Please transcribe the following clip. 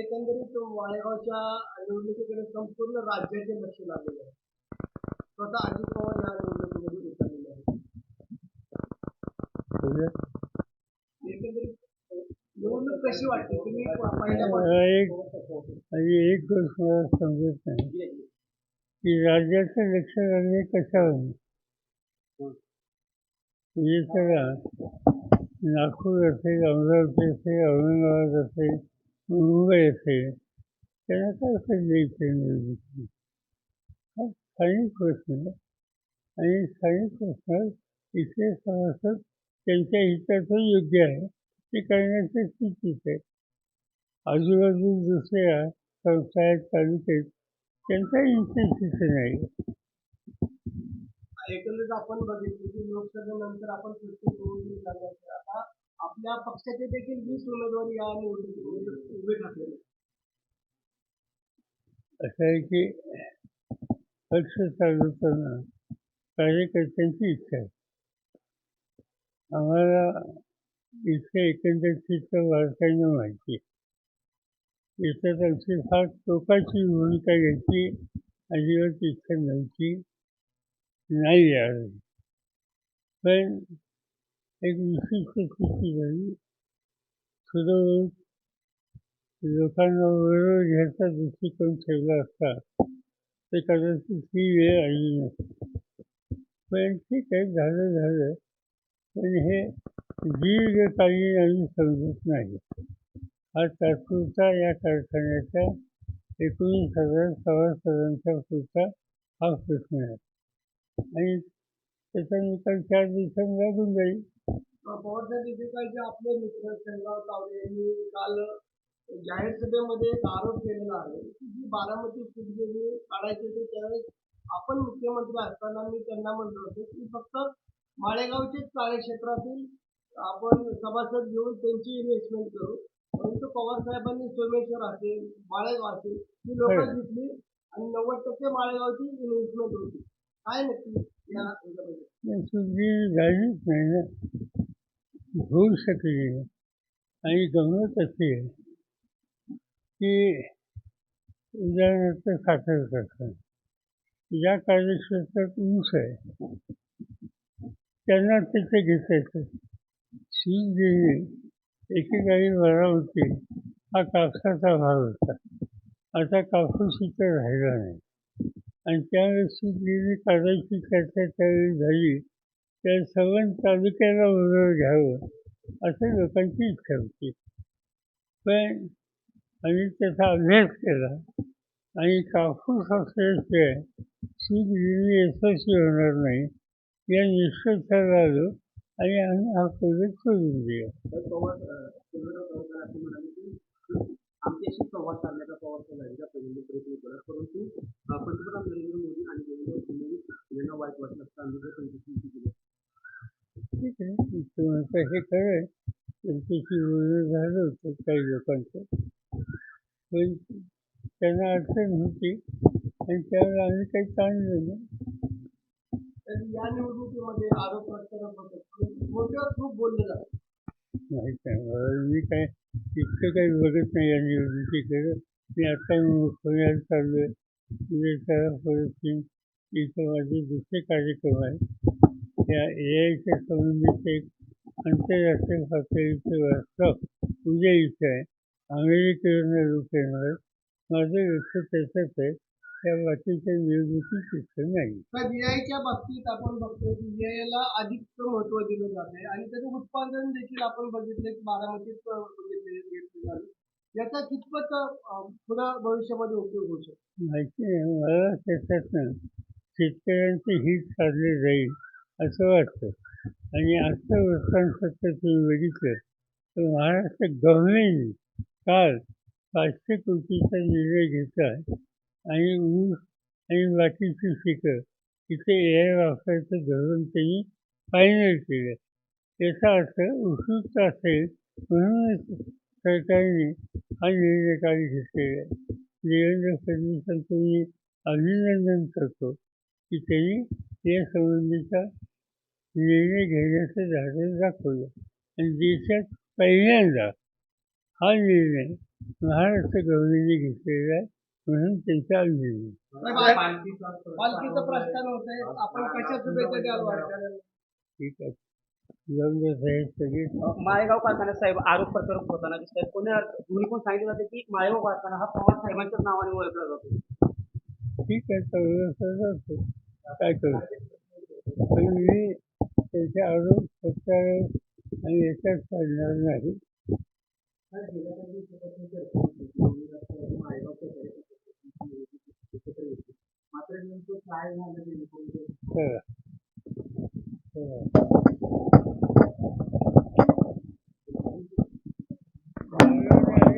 एकंदरीत माळेगावच्या निवडणुकीकडे संपूर्ण राज्याचे लक्ष लागलेले आहे. स्वतः अजित पवार या निवडणुकीमध्ये उतरलेले आहेत. एकंदरीत निवडणूक कशी वाटते तुम्ही एक गोष्ट मला समजत नाही. की राज्याचं लक्ष लागणे कशावर म्हणजे सगळा नागपूर असेल अमरावती असेल औरंगाबाद असेल मुंबई असेल त्यांना काय पाहिजे इथे निवडणुकी हा स्थानिक प्रश्न आणि स्थानिक प्रश्न इथे सभासद त्यांच्या हिताचं योग्य आहे ते करण्याचं स्थितीच आहे आजूबाजू दुसऱ्या संस्था आहेत तालुक्यात त्यांचा इंटरेस्ट नाही एकंदरीत आपण बघितलं की लोकसभेनंतर आपण प्रत्येक निवडणूक लागल्यानंतर आता आपल्या पक्षाचे देखील वीस उमेदवार या निवडणुकीत उभे ठाकलेले असं आहे की पक्ष चालवताना कार्यकर्त्यांची इच्छा आहे. आम्हाला इथे एकंदरीतचं वारकांना माहिती आहे. याच्यात आमची फार टोकाची भूमिका घ्यायची अजिबात इच्छा नव्हती. नाही यावेळी पण एक विशिष्ट स्थिती झाली सुद्धा लोकांना बरोबर घ्यायचा दृष्टिकोन ठेवला असता ते कदाचित ही वेळ आली नसती. पण ठीक आहे झालं झालं. पण हे दीर्घकालीन आम्ही समजत नाही. हा तात्पुरता या कारखान्याच्या एकोणीस हजार सभासदांच्या पुरता हा प्रश्न आहे. आणि त्याचा निकाल चार दिवसांनी लागून जाईल. पवार साहेब जे आपले मित्र शेंगाव तावडे यांनी काल जाहीर सभेमध्ये एक आरोप केलेला आहे की जी बारामती सीट गेली काढायची होती त्यावेळेस आपण मुख्यमंत्री असताना मी त्यांना म्हणलो होतो की फक्त माळेगावचेच कार्यक्षेत्रातील आपण सभासद घेऊन त्यांची इन्व्हेस्टमेंट करू. परंतु पवार साहेबांनी सोमेश्वर असेल माळेगाव असेल ही लोक हो. घेतली आणि नव्वद टक्के माळेगावची इन्व्हेस्टमेंट होती. काय नक्की झालीच नाही ना होऊ शकली आणि गमत अशी आहे की उदाहरणार्थ साखर करतात. ज्या कार्यक्षेत्रात ऊस आहे. त्यांना तिथे घेता येतं सूज जी एकेकाळी होती हा कापसाचा भाग होता. आता कापूस इथं राहिला नाही. आणि त्यावेळेस जी काढायची चर्चा त्यावेळी झाली त्या सवन तालुक्याला बरोबर घ्यावं असं लोकांची इच्छा होती. पण आम्ही त्याचा अभ्यास केला आणि कापूस असल्याशिवाय सूज यशस्वी होणार नाही या निष्कर्षाला आलो आणि आम्ही हा प्रोजेक्ट सोडून दिला. ठीक आहे तुम्हाला हे कळेल त्यांच्याशी बोलणं झालं होतं काही लोकांचं पण त्यांना अडचण होती आणि त्यावर आम्ही काही ताणलं नाही तर या निवडणुकीमध्ये आरोप प्रत्यारोप मोठ्यावर खूप बोललं जातं माहीत नाही मी काय इतकं काही बघत नाही या निवडणुकीकडे मी आता पुण्यात चाललो आहे पुढे त्याला इथं माझे दुसरे कार्यक्रम आहेत त्या ए आयच्या एक आंतरराष्ट्रीय पातळीचे वर्कशॉप उद्या इथे आहे. अमेरिकेवरनं येणार आहेत. माझं लक्ष त्याच्यात आहे. त्या बाकीच्या निवडणुकीत तिथं नाही. तर VI च्या बाबतीत आपण बघतोय की VI ला अधिक महत्त्व दिलं जात आहे आणि त्याचं उत्पादन देखील आपण बघितलं की बारामतीत बघितले घेतलं झालं याचा कितपत पुढं भविष्यामध्ये उपयोग होऊ शकतो? माहिती आहे मला त्याच्यातनं शेतकऱ्यांचे हित साधले जाईल. असं वाटतं. आणि आजचं वृत्तांपत्र तुम्ही बघितलं तर महाराष्ट्र गव्हर्नमेंट काल पाचशे कोटीचा निर्णय घेतला आहे आणि ऊस आणि बाकीची पिकं तिथे ए आय वापरायचं धोरण त्यांनी फायनल केलं. याचा अर्थ उत्सुकता असेल म्हणूनच सरकारने हा निर्णय काल घेतलेला आहे. देवेंद्र फडणवीसांचं मी अभिनंदन करतो की त्यांनी या संबंधीचा निर्णय घेण्याचं धाडस दाखवलं. आणि देशात पहिल्यांदा हा निर्णय महाराष्ट्र गौरीने घेतलेला आहे म्हणून त्यांचा वारकऱ्यांना ठीक आहे. माळेगाव कारखान्यात साहेब आरोप प्रत्यारोप होताना दिसत आहेत कोणी दोन्ही पण सांगितलं जाते की माळेगाव कारखाना हा पवार साहेबांच्याच नावाने ओळखला जातो. ठीक आहे काय करू? पण मी त्याचे आरोप प्रत्यारोप आणि याच्यात चालणार नाही. मात्र नेमकं काय झालं